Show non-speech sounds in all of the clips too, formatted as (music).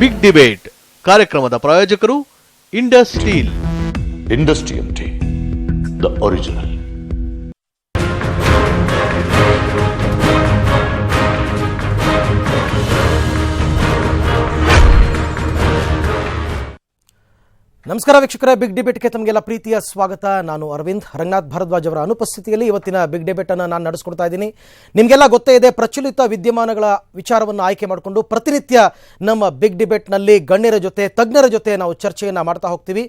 Big debate ಕಾರ್ಯಕ್ರಮದ ಪ್ರಾಯೋಜಕರು Indus steel industrial T the original ನಮಸ್ಕಾರ ವೀಕ್ಷಕರೇ ಬಿಗ್ ಡಿಬೇಟ್ಗೆ ತಮಗೆಲ್ಲ ಪ್ರೀತಿಯ ಸ್ವಾಗತ. ನಾನು ಅರವಿಂದ್ ರಂಗನಾಥ್ ಭಾರದ್ವಾಜ್ ಅವರ ಅನುಪಸ್ಥಿತಿಯಲ್ಲಿ ಇವತ್ತಿನ ಬಿಗ್ ಡಿಬೇಟ್ ಅನ್ನು ನಾನು ನಡೆಸ್ಕೊಡ್ತಾ ಇದ್ದೀನಿ. ನಿಮಗೆಲ್ಲ ಗೊತ್ತೇ ಇದೆ, ಪ್ರಚಲಿತ ವಿದ್ಯಮಾನಗಳ ವಿಚಾರವನ್ನು ಆಯ್ಕೆ ಮಾಡಿಕೊಂಡು ಪ್ರತಿನಿತ್ಯ ನಮ್ಮ ಬಿಗ್ ಡಿಬೇಟ್ನಲ್ಲಿ ಗಣ್ಯರ ಜೊತೆ, ತಜ್ಞರ ಜೊತೆ ನಾವು ಚರ್ಚೆಯನ್ನು ಮಾಡ್ತಾ ಹೋಗ್ತೀವಿ.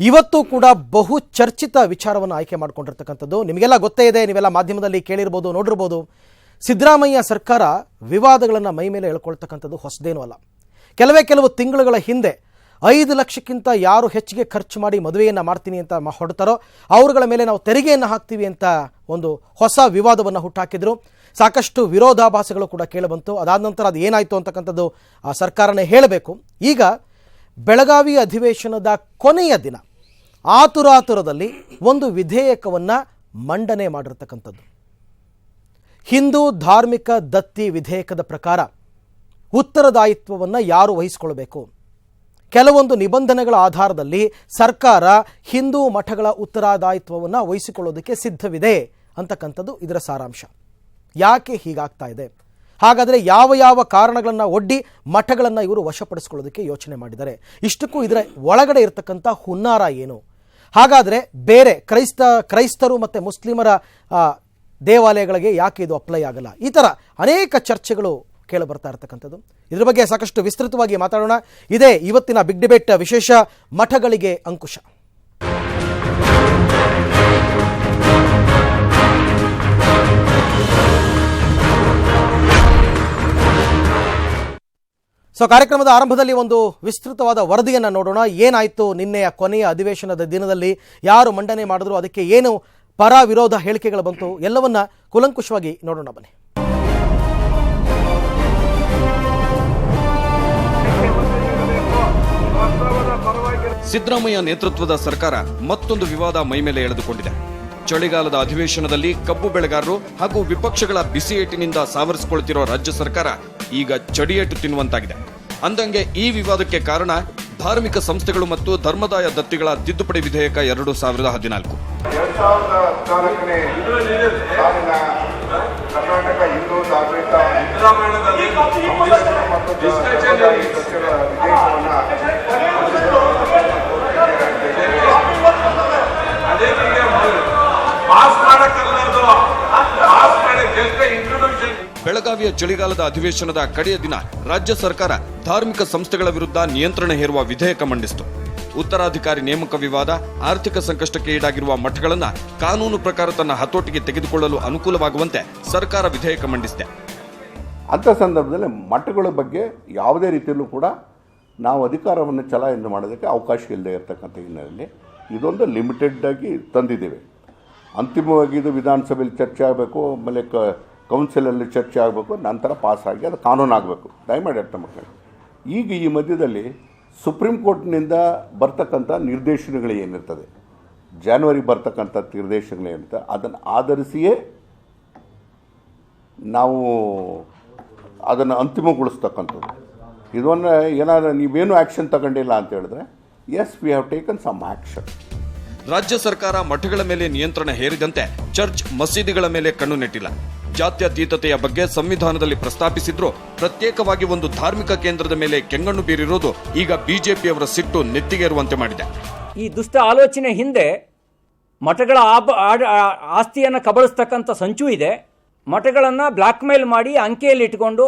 ಇವತ್ತು ಕೂಡ ಬಹು ಚರ್ಚಿತ ವಿಚಾರವನ್ನು ಆಯ್ಕೆ ಮಾಡಿಕೊಂಡಿರ್ತಕ್ಕಂಥದ್ದು. ನಿಮಗೆಲ್ಲ ಗೊತ್ತೇ ಇದೆ, ನೀವೆಲ್ಲ ಮಾಧ್ಯಮದಲ್ಲಿ ಕೇಳಿರ್ಬೋದು, ನೋಡಿರ್ಬೋದು. ಸಿದ್ದರಾಮಯ್ಯ ಸರ್ಕಾರ ವಿವಾದಗಳನ್ನು ಮೈ ಮೇಲೆ ಎಳ್ಕೊಳ್ತಕ್ಕಂಥದ್ದು ಹೊಸದೇನೂ ಅಲ್ಲ. ಕೆಲವೇ ಕೆಲವು ತಿಂಗಳುಗಳ ಹಿಂದೆ ಐದು ಲಕ್ಷಕ್ಕಿಂತ ಯಾರು ಹೆಚ್ಚಿಗೆ ಖರ್ಚು ಮಾಡಿ ಮದುವೆಯನ್ನು ಮಾಡ್ತೀನಿ ಅಂತ ಹೊಡ್ತಾರೋ ಅವರುಗಳ ಮೇಲೆ ನಾವು ತೆರಿಗೆಯನ್ನು ಹಾಕ್ತೀವಿ ಅಂತ ಒಂದು ಹೊಸ ವಿವಾದವನ್ನು ಹುಟ್ಟಾಕಿದ್ರು. ಸಾಕಷ್ಟು ವಿರೋಧಾಭಾಸಗಳು ಕೂಡ ಕೇಳಿಬಂತು. ಅದಾದ ನಂತರ ಅದು ಏನಾಯಿತು ಅಂತಕ್ಕಂಥದ್ದು ಆ ಸರ್ಕಾರನೇ ಹೇಳಬೇಕು. ಈಗ ಬೆಳಗಾವಿ ಅಧಿವೇಶನದ ಕೊನೆಯ ದಿನ ಆತುರಾತುರದಲ್ಲಿ ಒಂದು ವಿಧೇಯಕವನ್ನು ಮಂಡನೆ ಮಾಡಿರ್ತಕ್ಕಂಥದ್ದು. ಹಿಂದೂ ಧಾರ್ಮಿಕ ದತ್ತಿ ವಿಧೇಯಕದ ಪ್ರಕಾರ ಉತ್ತರದಾಯಿತ್ವವನ್ನು ಯಾರು ವಹಿಸಿಕೊಳ್ಬೇಕು? ಕೆಲವೊಂದು ನಿಬಂಧನೆಗಳ ಆಧಾರದಲ್ಲಿ ಸರ್ಕಾರ ಹಿಂದೂ ಮಠಗಳ ಉತ್ತರಾದಾಯಿತ್ವವನ್ನು ವಹಿಸಿಕೊಳ್ಳೋದಕ್ಕೆ ಸಿದ್ಧವಿದೆ ಅಂತಕ್ಕಂಥದ್ದು ಇದರ ಸಾರಾಂಶ. ಯಾಕೆ ಹೀಗಾಗ್ತಾ ಇದೆ? ಹಾಗಾದರೆ ಯಾವ ಯಾವ ಕಾರಣಗಳನ್ನು ಒಡ್ಡಿ ಮಠಗಳನ್ನು ಇವರು ವಶಪಡಿಸ್ಕೊಳ್ಳೋದಕ್ಕೆ ಯೋಚನೆ ಮಾಡಿದ್ದಾರೆ? ಇಷ್ಟಕ್ಕೂ ಇದರ ಒಳಗಡೆ ಇರತಕ್ಕಂಥ ಹುನ್ನಾರ ಏನು? ಹಾಗಾದರೆ ಬೇರೆ ಕ್ರೈಸ್ತ, ಕ್ರೈಸ್ತರು ಮತ್ತು ಮುಸ್ಲಿಮರ ದೇವಾಲಯಗಳಿಗೆ ಯಾಕೆ ಇದು ಅಪ್ಲೈ ಆಗಲ್ಲ? ಈ ಥರ ಅನೇಕ ಚರ್ಚೆಗಳು ಕೇಳಿ ಬರ್ತಾ ಇರತಕ್ಕಂಥದ್ದು. ಇದ್ರ ಬಗ್ಗೆ ಸಾಕಷ್ಟು ವಿಸ್ತೃತವಾಗಿ ಮಾತಾಡೋಣ. ಇದೇ ಇವತ್ತಿನ ಬಿಗ್ ಡಿಬೇಟ್ ವಿಶೇಷ ಮಠಗಳಿಗೆ ಅಂಕುಶ. ಸೊ ಕಾರ್ಯಕ್ರಮದ ಆರಂಭದಲ್ಲಿ ಒಂದು ವಿಸ್ತೃತವಾದ ವರದಿಯನ್ನು ನೋಡೋಣ. ಏನಾಯಿತು ನಿನ್ನೆಯ ಕೊನೆಯ ಅಧಿವೇಶನದ ದಿನದಲ್ಲಿ? ಯಾರು ಮಂಡನೆ ಮಾಡಿದ್ರು? ಅದಕ್ಕೆ ಏನು ಪರ ವಿರೋಧ ಹೇಳಿಕೆಗಳು ಬಂತು? ಎಲ್ಲವನ್ನ ಕುಲಂಕುಷವಾಗಿ ನೋಡೋಣ ಬನ್ನಿ. ಸಿದ್ದರಾಮಯ್ಯ ನೇತೃತ್ವದ ಸರ್ಕಾರ ಮತ್ತೊಂದು ವಿವಾದ ಮೈಮೇಲೆ ಎಳೆದುಕೊಂಡಿದೆ. ಚಳಿಗಾಲದ ಅಧಿವೇಶನದಲ್ಲಿ ಕಬ್ಬು ಬೆಳೆಗಾರರು ಹಾಗೂ ವಿಪಕ್ಷಗಳ ಬಿಸಿಯೇಟಿನಿಂದ ಸಾವರಿಸಿಕೊಳ್ತಿರೋ ರಾಜ್ಯ ಸರ್ಕಾರ ಈಗ ಚಡಿಯೇಟು ತಿನ್ನುವಂತಾಗಿದೆ. ಅಂದಂಗೆ ಈ ವಿವಾದಕ್ಕೆ ಕಾರಣ ಧಾರ್ಮಿಕ ಸಂಸ್ಥೆಗಳು ಮತ್ತು ಧರ್ಮದಾಯ ದತ್ತಿಗಳ ತಿದ್ದುಪಡಿ ವಿಧೇಯಕ ಎರಡು ಸಾವಿರದ ಹದಿನಾಲ್ಕು. ಕರ್ನಾಟಕ ಧರ್ಮದಾಯ ದತ್ತಿಗಳ ವಿಧೇಯಕವನ್ನು ಪಾಸ್ ಮಾಡಕ್ಕಲ್ಲದು ಪಾಸ್ ಮಾಡಿ ಜಸ್ಟ್ ಇಂಟ್ರೊಡಕ್ಷನ್ ಬೆಳಗಾವಿಯ ಚಳಿಗಾಲದ ಅಧಿವೇಶನದ ಕಡೆಯ ದಿನ ರಾಜ್ಯ ಸರ್ಕಾರ ಧಾರ್ಮಿಕ ಸಂಸ್ಥೆಗಳ ವಿರುದ್ಧ ನಿಯಂತ್ರಣ ಹೇರುವ ವಿಧೇಯಕ ಮಂಡಿಸಿತು. ಉತ್ತರಾಧಿಕಾರಿ ನೇಮಕ ವಿವಾದ ಆರ್ಥಿಕ ಸಂಕಷ್ಟಕ್ಕೆ ಈಡಾಗಿರುವ ಮಠಗಳನ್ನು ಕಾನೂನು ಪ್ರಕಾರ ತನ್ನ ಹತೋಟಿಗೆ ತೆಗೆದುಕೊಳ್ಳಲು ಅನುಕೂಲವಾಗುವಂತೆ ಸರ್ಕಾರ ವಿಧೇಯಕ ಮಂಡಿಸಿದೆ. ಅಂಥ ಸಂದರ್ಭದಲ್ಲಿ ಮಠಗಳ ಬಗ್ಗೆ ಯಾವುದೇ ರೀತಿಯಲ್ಲೂ ಕೂಡ ನಾವು ಅಧಿಕಾರವನ್ನು ಚಲಾವಣೆ ಮಾಡೋದಕ್ಕೆ ಅವಕಾಶ ಇಲ್ಲದೆ ಇರತಕ್ಕಂಥ ಹಿನ್ನೆಲೆಯಲ್ಲಿ ಇದೊಂದು ಲಿಮಿಟೆಡ್ ಆಗಿ ತಂದಿದ್ದೇವೆ. ಅಂತಿಮವಾಗಿ ಇದು ವಿಧಾನಸಭೆಯಲ್ಲಿ ಚರ್ಚೆ ಆಗಬೇಕು, ಆಮೇಲೆ ಕ, ಕೌನ್ಸಿಲಲ್ಲಿ ಚರ್ಚೆ ಆಗಬೇಕು, ನಂತರ ಪಾಸ್ ಆಗಿ ಅದು ಕಾನೂನು ಆಗಬೇಕು ದಯಮಾಡಿ ಅರ್ಥ ಮಾಡ್ಕೊಳ್ಳಿ. ಈಗ ಈ ಮಧ್ಯದಲ್ಲಿ ಸುಪ್ರೀಂ ಕೋರ್ಟ್ನಿಂದ ಬರ್ತಕ್ಕಂಥ ನಿರ್ದೇಶನಗಳು ಏನಿರ್ತದೆ? ಜಾನ್ವರಿ ಬರ್ತಕ್ಕಂಥ ನಿರ್ದೇಶನಗಳು ಏನಿರ್ತದೆ? ಅದನ್ನು ಆಧರಿಸಿಯೇ ನಾವು ಅದನ್ನು ಅಂತಿಮಗೊಳಿಸ್ತಕ್ಕಂಥದ್ದು. ಇದನ್ನು ಏನಾದರೂ ನೀವೇನು ಆ್ಯಕ್ಷನ್ ತಗೊಂಡಿಲ್ಲ ಅಂತ ಹೇಳಿದ್ರೆ yes we have taken some action ರಾಜ್ಯ ಸರ್ಕಾರ ಮಠಗಳ ಮೇಲೆ ನಿಯಂತ್ರಣ ಹೇರಿದಂತೆ ಚರ್ಚ್ ಮಸೀದಿಗಳ ಮೇಲೆ ಕಣ್ಣು ನೆಟ್ಟಿಲ್ಲ. ಜಾತ್ಯತೀತತೆಯ ಬಗ್ಗೆ ಸಂವಿಧಾನದಲ್ಲಿ ಪ್ರಸ್ತಾಪಿಸಿದ್ರು ಪ್ರತ್ಯೇಕವಾಗಿ ಒಂದು ಧಾರ್ಮಿಕ ಕೇಂದ್ರದ ಮೇಲೆ ಕೆಂಗಣ್ಣು ಬೀರಿರೋದು ಈಗ ಬಿಜೆಪಿಯವರ ಸಿಟ್ಟು ನೆತ್ತಿಗೇರುವಂತೆ ಮಾಡಿದೆ. ಈ ದುಷ್ಟ ಆಲೋಚನೆ ಹಿಂದೆ ಮಠಗಳ ಆಬ ಆಸ್ತಿಯನ್ನು ಕಬಳಿಸ್ತಕ್ಕಂಥ ಸಂಚು ಇದೆ. ಮಠಗಳನ್ನು ಬ್ಲ್ಯಾಕ್ ಮೇಲ್ ಮಾಡಿ ಅಂಕೆಯಲ್ಲಿ ಇಟ್ಕೊಂಡು